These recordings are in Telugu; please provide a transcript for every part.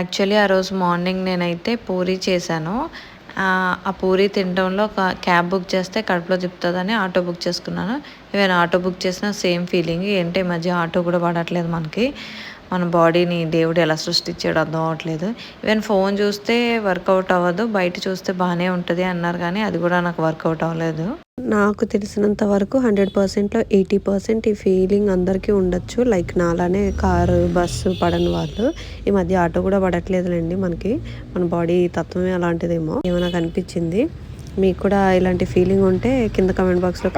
యాక్చువల్లీ ఆ రోజు మార్నింగ్ నేనైతే పూరి చేశాను. ఆ, పూరి తినడంలో ఒక క్యాబ్ బుక్ చేస్తే కడుపులో తిప్పుతుందని ఆటో బుక్ చేసుకున్నాను. ఈవెన్ ఆటో బుక్ చేసిన సేమ్ ఫీలింగ్ ఏంటి మధ్య ఆటో కూడా పడట్లేదు మనకి. మన బాడీని దేవుడు ఎలా సృష్టించాడు అర్థం అవ్వట్లేదు. ఈవెన్ ఫోన్ చూస్తే వర్కౌట్ అవ్వదు బయట చూస్తే బాగానే ఉంటుంది అన్నారు కానీ అది కూడా నాకు వర్కౌట్ అవ్వలేదు. నాకు తెలిసినంత వరకు హండ్రెడ్ పర్సెంట్లో ఎయిటీ పర్సెంట్ ఈ ఫీలింగ్ అందరికీ ఉండొచ్చు. లైక్ నాలానే కారు బస్సు పడని వాళ్ళు. ఈ మధ్య ఆటో కూడా పడట్లేదులేండి మనకి. మన బాడీ తత్వమే అలాంటిదేమో. ఏమో నాకు అనిపించింది మీకు కూడా ఇలాంటి ఫీలింగ్ ఉంటే కింద కమెంట్ బాక్స్లో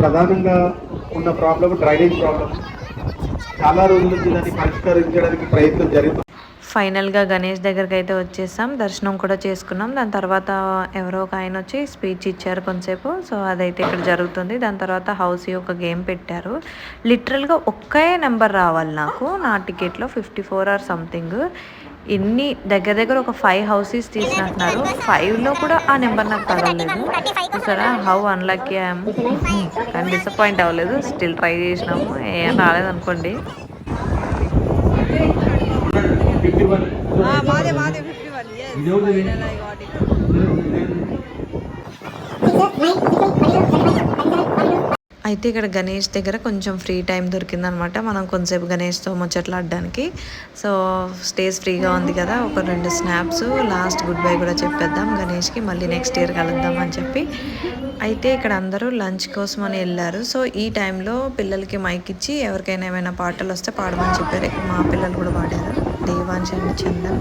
ప్రధానంగా ఉన్న ప్రాబ్లం డ్రైనేజ్ ప్రాబ్లం చాలా రోజుల నుంచి దాన్ని పరిష్కరించడానికి ప్రయత్నం జరుగుతుంది ఫైనల్గా గణేష్ దగ్గరికి అయితే వచ్చేసాం. దర్శనం కూడా చేసుకున్నాం. దాని తర్వాత ఎవరో ఒక ఆయన వచ్చి స్పీచ్ ఇచ్చారు కొంతసేపు. సో అదైతే ఇక్కడ జరుగుతుంది. దాని తర్వాత హౌస్ ఒక గేమ్ పెట్టారు. లిటరల్గా ఒక్కే నెంబర్ రావాలి నాకు. నా టికెట్లో ఫిఫ్టీ ఫోర్ ఆర్ సంథింగ్ ఎన్ని దగ్గర దగ్గర ఒక ఫైవ్ హౌసెస్ తీసినట్టున్నారు ఫైవ్లో కూడా ఆ నెంబర్ నాకు తగలలేదు. చూసారా? హౌ అన్లక్కీ ఐఎమ్ కానీ డిసప్పాయింట్ అవ్వలేదు. స్టిల్ ట్రై చేసినాము. ఏం రాలేదనుకోండి. ఫిఫ్టీ అయితే ఇక్కడ గణేష్ దగ్గర కొంచెం ఫ్రీ టైం దొరికిందనమాట. మనం కొంతసేపు గణేష్తో ముచ్చట్లాడడానికి. సో స్టేజ్ ఫ్రీగా ఉంది కదా ఒక రెండు స్నాప్స్ లాస్ట్ గుడ్ బై కూడా చెప్పేద్దాం గణేష్కి మళ్ళీ నెక్స్ట్ ఇయర్ కలుద్దాం అని చెప్పి. అయితే ఇక్కడ అందరూ లంచ్ కోసం అని వెళ్ళారు. సో ఈ టైంలో పిల్లలకి మైక్ ఇచ్చి ఎవరికైనా ఏమైనా పాటలు వస్తే పాడమని చెప్పారు. మా పిల్లలు కూడా పాడారు. దేవాంశ్ అండ్ చందన్.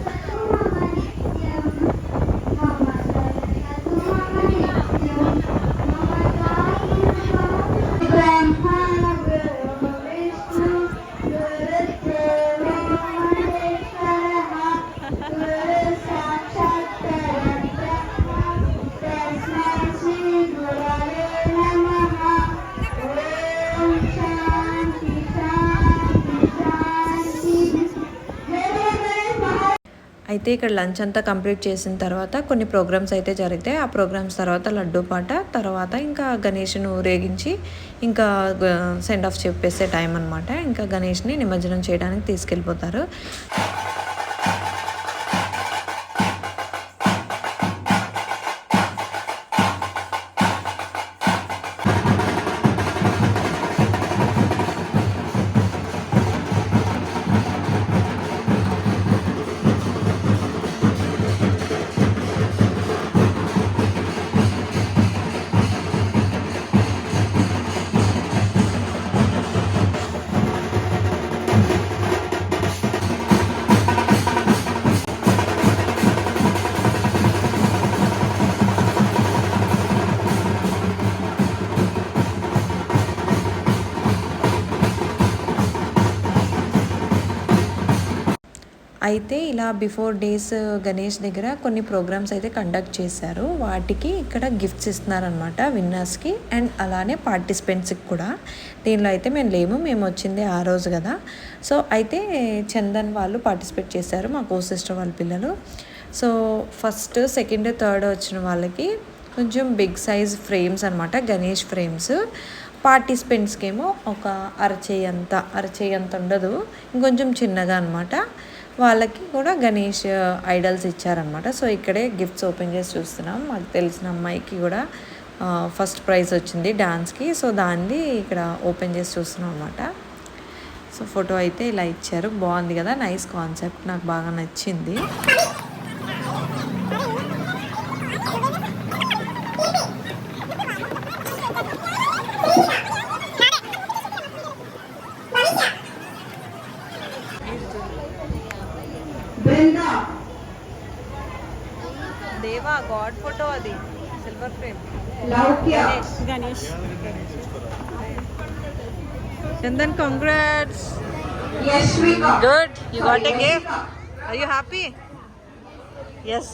అయితే ఇక్కడ లంచ్ అంతా కంప్లీట్ చేసిన తర్వాత కొన్ని ప్రోగ్రామ్స్ అయితే జరుగుతాయి ఆ ప్రోగ్రామ్స్ తర్వాత లడ్డూ పాట తర్వాత ఇంకా గణేష్ను ఊరేగించి ఇంకా సెండ్ ఆఫ్ చెప్పేసే టైం అనమాట ఇంకా గణేష్ని నిమజ్జనం చేయడానికి తీసుకెళ్ళిపోతారు. అయితే ఇలా బిఫోర్ డేస్ గణేష్ దగ్గర కొన్ని ప్రోగ్రామ్స్ అయితే కండక్ట్ చేశారు. వాటికి ఇక్కడ గిఫ్ట్స్ ఇస్తున్నారనమాట విన్నర్స్కి అండ్ అలానే పార్టిసిపెంట్స్కి కూడా. దీనిలో అయితే మేము లేము మేము వచ్చింది ఆ రోజు కదా. సో అయితే చందన్ వాళ్ళు పార్టిసిపేట్ చేశారు మా కో సిస్టర్ వాళ్ళ పిల్లలు. సో ఫస్ట్ సెకండ్ థర్డ్ వచ్చిన వాళ్ళకి కొంచెం బిగ్ సైజ్ ఫ్రేమ్స్ అనమాట గణేష్ ఫ్రేమ్స్. పార్టిసిపెంట్స్కి ఏమో ఒక అరచేయి అంత అరచేయి అంత ఉండదు. ఇంకొంచెం చిన్నగా అనమాట వాళ్ళకి కూడా గణేష్ ఐడల్స్ ఇచ్చారనమాట సో ఇక్కడే గిఫ్ట్స్ ఓపెన్ చేసి చూస్తున్నాం. మాకు తెలిసిన అమ్మాయికి కూడా ఫస్ట్ ప్రైజ్ వచ్చింది డాన్స్కి. సో దాన్ని ఇక్కడ ఓపెన్ చేసి చూస్తున్నాం అనమాట సో ఫోటో అయితే ఇలా ఇచ్చారు. బాగుంది కదా నైస్ కాన్సెప్ట్. నాకు బాగా నచ్చింది. గాడ్ ఫోటో అది silver frame. Ganesh. Chandan congrats good you got a gift are you happy S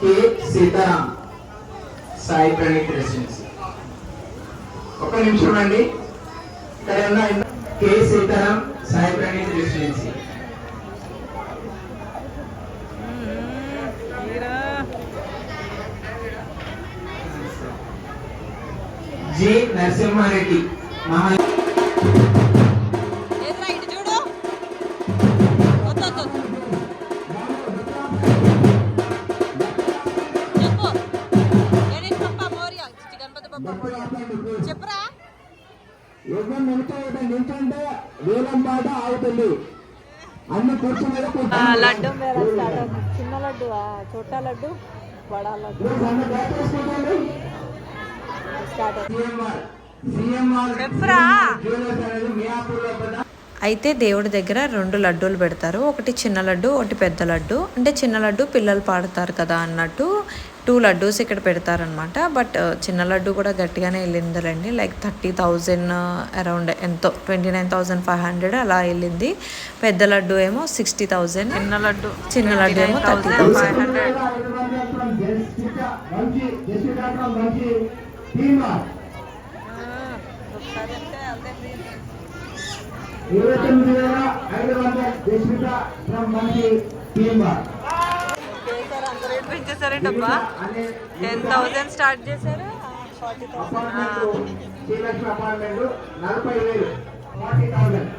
K Sitaram Sai Praneeth residency ఒక నిమిషం అండి ఇక్కడ ఉన్న K Sitaram Sai Praneeth residency G Narasimha Reddy మహా ఎదురా యుగం నిలిచేయడం నిల్చుంటే వేలం పాట ఆగుతుంది. అన్ని లడ్డు మేరా స్టార్ట్ చిన్న లడ్డు చోటా లడ్డు లడ్డు. అయితే దేవుడి దగ్గర రెండు లడ్డూలు పెడతారు. ఒకటి చిన్న లడ్డు ఒకటి పెద్ద లడ్డు. అంటే చిన్న లడ్డు పిల్లలు పాడతారు కదా అన్నట్టు. టూ లడ్డూస్ ఇక్కడ పెడతారనమాట బట్ చిన్న లడ్డు కూడా గట్టిగానే వెళ్ళిందిలేండి. లైక్ థర్టీ థౌజండ్ అరౌండ్ ఎంతో twenty nine thousand five hundred అలా వెళ్ళింది. పెద్ద లడ్డు ఏమో సిక్స్టీ థౌజండ్. చిన్న లడ్డు చిన్న లడ్డు ఏమో థర్టీ థౌజండ్ ఇరవై తొమ్మిది వేల ఐదు వందల ఫ్రమ్ మంచి టీమ్ అంత రేట్ పెంచేశారేంటబ్బా టెన్ థౌసండ్ స్టార్ట్ చేశారు ఫార్టీ థౌసండ్.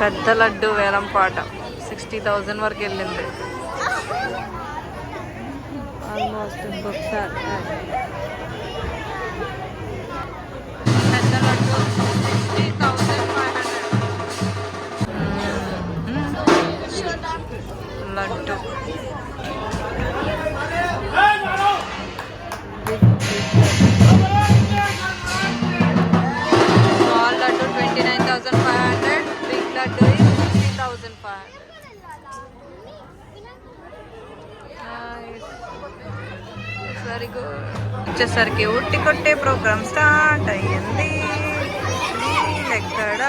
పెద్ద లడ్డు వేలం పాట. సిక్స్టీ థౌజండ్ వరకు వెళ్ళింది. ఆల్మోస్ట్ ఇంకొకసారి. పెద్ద laddu. Sixty thousand laddu small laddu twenty nine thousand five hundred big laddu sixty thousand five hundred very good వచ్చేసరికి ఉట్టి కొట్టే ప్రోగ్రామ్ స్టార్ట్ అయ్యింది. ఎక్కడ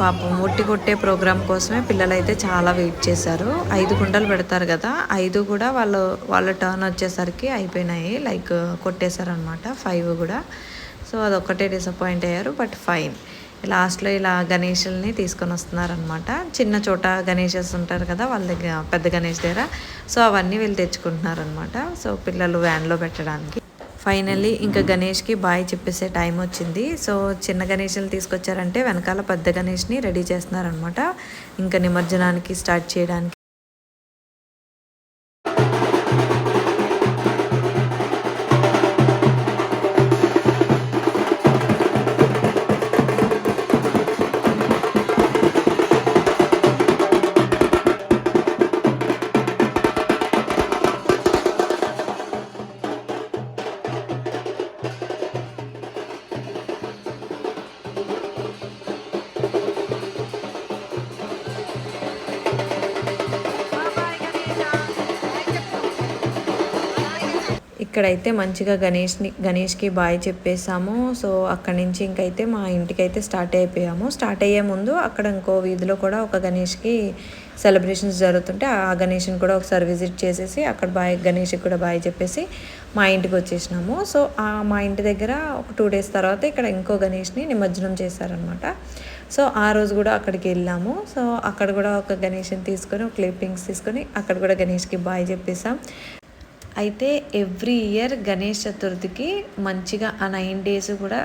పాపం ఒట్టి కొట్టే ప్రోగ్రామ్ కోసమే పిల్లలైతే చాలా వెయిట్ చేశారు. ఐదు గుండలు పెడతారు కదా ఐదు కూడా వాళ్ళు వాళ్ళ టర్న్ వచ్చేసరికి అయిపోయినాయి. లైక్ కొట్టేశారనమాట ఫైవ్ కూడా. సో అదొక్కటే డిసప్పాయింట్ అయ్యారు బట్ ఫైన్. లాస్ట్లో ఇలా గణేషుల్ని తీసుకొని వస్తున్నారనమాట చిన్న చోట గణేషస్ ఉంటారు కదా వాళ్ళ దగ్గర పెద్ద గణేష్ దగ్గర. సో అవన్నీ వీళ్ళు తెచ్చుకుంటున్నారనమాట సో పిల్లలు వ్యాన్లో పెట్టడానికి. ఫైనల్లీ ఇంకా గణేష్కి బాయ్ చెప్పేసే టైం వచ్చింది. సో చిన్న గణేష్ని తీసుకొచ్చారంటే వెనకాల పెద్ద గణేష్ని రెడీ చేస్తున్నారనమాట ఇంకా నిమజ్జనానికి స్టార్ట్ చేయడానికి ఇక్కడైతే మంచిగా గణేష్ని గణేష్కి బాయ్ చెప్పేసాము సో అక్కడి నుంచి ఇంకైతే మా ఇంటికైతే స్టార్ట్ అయిపోయాము. స్టార్ట్ అయ్యే ముందు అక్కడ ఇంకో వీధిలో కూడా ఒక గణేష్కి సెలబ్రేషన్స్ జరుగుతుంటే ఆ గణేష్ని కూడా ఒకసారి విజిట్ చేసేసి అక్కడ బాయ్ గణేష్కి కూడా బాయ్ చెప్పేసి మా ఇంటికి వచ్చేసినాము. సో ఆ మా ఇంటి దగ్గర ఒక టూ డేస్ తర్వాత ఇక్కడ ఇంకో గణేష్ని నిమజ్జనం చేశారనమాట సో ఆ రోజు కూడా అక్కడికి వెళ్ళాము. సో అక్కడ కూడా ఒక గణేష్ని తీసుకొని ఒక క్లిప్పింగ్స్ తీసుకొని అక్కడ కూడా గణేష్కి బాయ్ చెప్పేసాం అయితే ఎవ్రీ ఇయర్ గణేష్ చతుర్థికి మంచిగా ఆ నైన్ డేస్ కూడా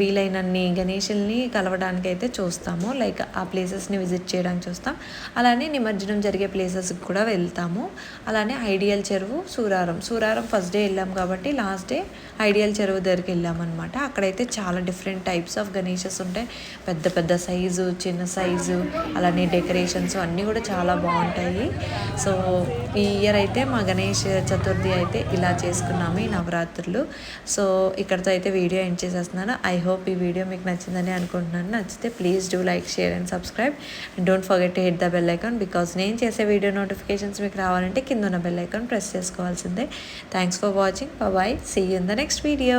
వీలైనన్ని గణేషుల్ని కలవడానికి అయితే చూస్తాము. లైక్ ఆ ప్లేసెస్ని విజిట్ చేయడానికి చూస్తాం. అలానే నిమజ్జనం జరిగే ప్లేసెస్కి కూడా వెళ్తాము. అలానే ఐడియల్ చెరువు సూరారం. సూరారం ఫస్ట్ డే వెళ్ళాం కాబట్టి లాస్ట్ డే ఐడియల్ చెరువు దగ్గరికి వెళ్ళామన్నమాట. అక్కడైతే చాలా డిఫరెంట్ టైప్స్ ఆఫ్ గణేషెస్ ఉంటాయి. పెద్ద పెద్ద సైజు చిన్న సైజు అలానే డెకరేషన్స్ అన్నీ కూడా చాలా బాగుంటాయి. సో ఈ ఇయర్ అయితే మా గణేష్ చతుర్థి అయితే ఇలా చేసుకున్నాము ఈ నవరాత్రులు. సో ఇక్కడతో అయితే వీడియో ఎండ్ చేసేస్తున్నాను. ఐ హోప్ ఈ వీడియో మీకు నచ్చిందని అనుకుంటున్నాను. నచ్చితే please do like share and subscribe and don't forget to hit the bell icon because నేను చేసే వీడియో నోటిఫికేషన్స్ మీకు రావాలంటే కింద ఉన్న బెల్ ఐకాన్ ప్రెస్ చేసుకోవాల్సిందే. Thanks for watching bye see in the next video